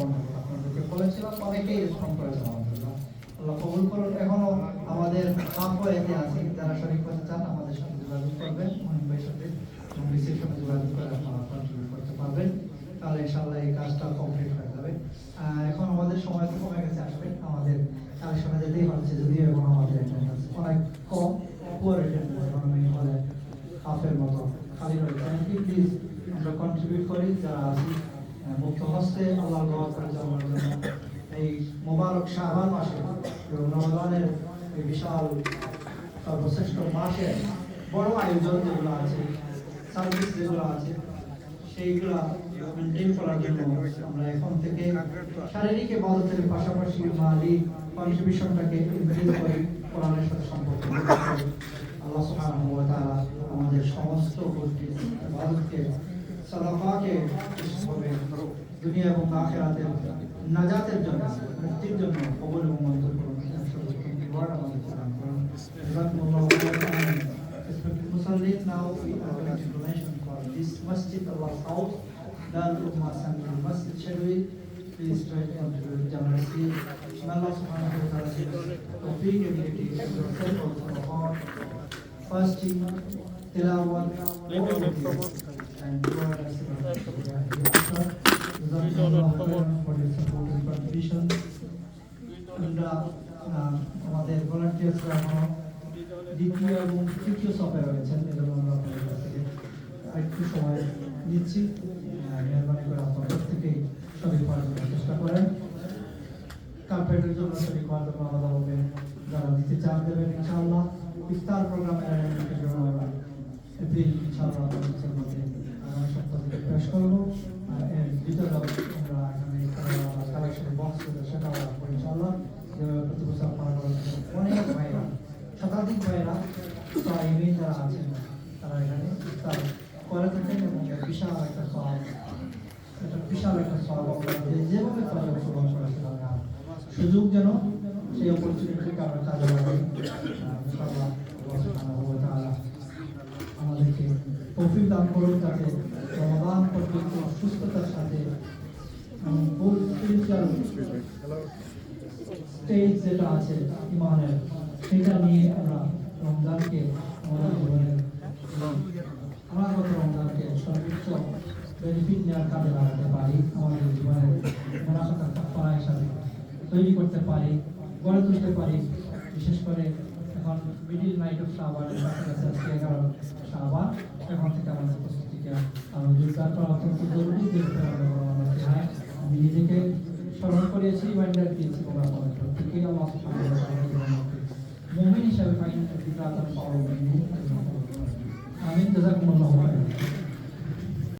আপনাদেরকে বলেছিলাম, অনেকেই রেসপন্ড করেছেন আলহামদুলিল্লাহ আল্লাহ কবুল করুন। এখনও আমাদের কাম্য এতে যারা শরীর করতে চান, আমাদের সাথে যোগাযোগ করবেন। মহিম ভাইয়ের সাথে রিসেপশনে যোগাযোগ করে আপনারা করতে পারবেন। তাহলে ইনশাআল্লাহ এই কাজটা কমপ্লিট হয়ে যাবে। এখন আমাদের সময় তো কমে গেছে, আসবে। আমাদের কালেকশনে যেতেই হচ্ছে, যদিও এখন আমাদের attendance অনেক কম। পুয়ার অ্যাটেন্ডেন্স হলে হাফের মতো। খালি রয়েছে। প্লিজ আমরা কন্ট্রিবিউট করি। যারা আছি মুক্ত হস্তে আল্লাহ দোয়া জন্য এই মোবারক শাহবান মাসে, এবং রমজানের এই বিশাল সর্বশ্রেষ্ঠ মাসে বড় আয়োজন যেগুলো আছে সার্ভিস যেগুলো আছে, সেইগুলা মেনটেন করার জন্য আমরা এখন থেকে শারীরিক ইবাদতের পাশাপাশি মালি কন্ট্রিবিউশনটাকে ইনক্রিজ করি কোরআনের সাথে সম্পর্ক আল্লাহ সুবহানাহু আমাদের সমস্ত ইবাদতকে সাদাকাকে বিশেষভাবে দুনিয়া এবং আখিরাতের নাজাতের জন্য মুক্তির জন্য কবুল এবং মঞ্জুর করুন সর্বোত্তম রিওয়ার্ড আমাদের প্রদান করুন জাযাকুমুল্লাহু খাইরান Respected Muslims, now we are going to donation for this masjid, Allah's house, Darul Ummah Central Masjid Shadwi. Please try to contribute generously. May Allah subhanahu wa ta'ala give us tawfiq and unity to yourself also about fasting, tilawat, all of these. And God দ্বিতীয় এবং তৃতীয় থেকে আরেকটু সময় নিচ্ছি মেহরবানি করে চেষ্টা করেন কার্পেটের জন্য শরীর করার জন্য আলাদাভাবে পেশ করব ভিতরে আমরা এখানে কালেকশনের বক্স সেটাও রাখব ইনশাআল্লাহ। যেভাবে প্রতি বছর আপনারা অনেক ভাইরা শতাধিক ভাইরা সাইমে যারা আছেন, তারা এখানে ইফতার করে থাকেন এবং বিশাল একটা সব এটা বিশাল একটা সব যেভাবে সুযোগ যেন সেই অপরচুনিটিকে আমরা কাজে লাগাই। আমাদেরকে দান করুন যাতে রমাদান পর্যন্ত সুস্থতার সাথে ফুল স্পিরিচুয়াল স্টেজ যেটা আছে ইমানের সেটা নিয়ে আমরা রমজানকে আমাদের জীবনের অনাগত রমজানকে সর্বোচ্চ বেনিফিট নেওয়ার কাজে লাগাতে পারি আমাদের জীবনের মোনাফাতা কাফারা হিসাবে তৈরি করতে পারি গড়ে তুলতে পারি বিশেষ করে এখন মিডিল নাইট অফ শাহবান কাছাকাছি আজকে এগারো শাহবান এখন থেকে আমাদের প্রস্তুতিকে করা অত্যন্ত জরুরি আমরা আমরা চাই আমি নিজেকে স্মরণ করিয়েছি রিমাইন্ডার দিয়েছি তোমরা আমাদের প্রত্যেকে আমার মুমিন হিসাবে ফাইন পাওয়া আমিন, জাজাকুমুল্লাহু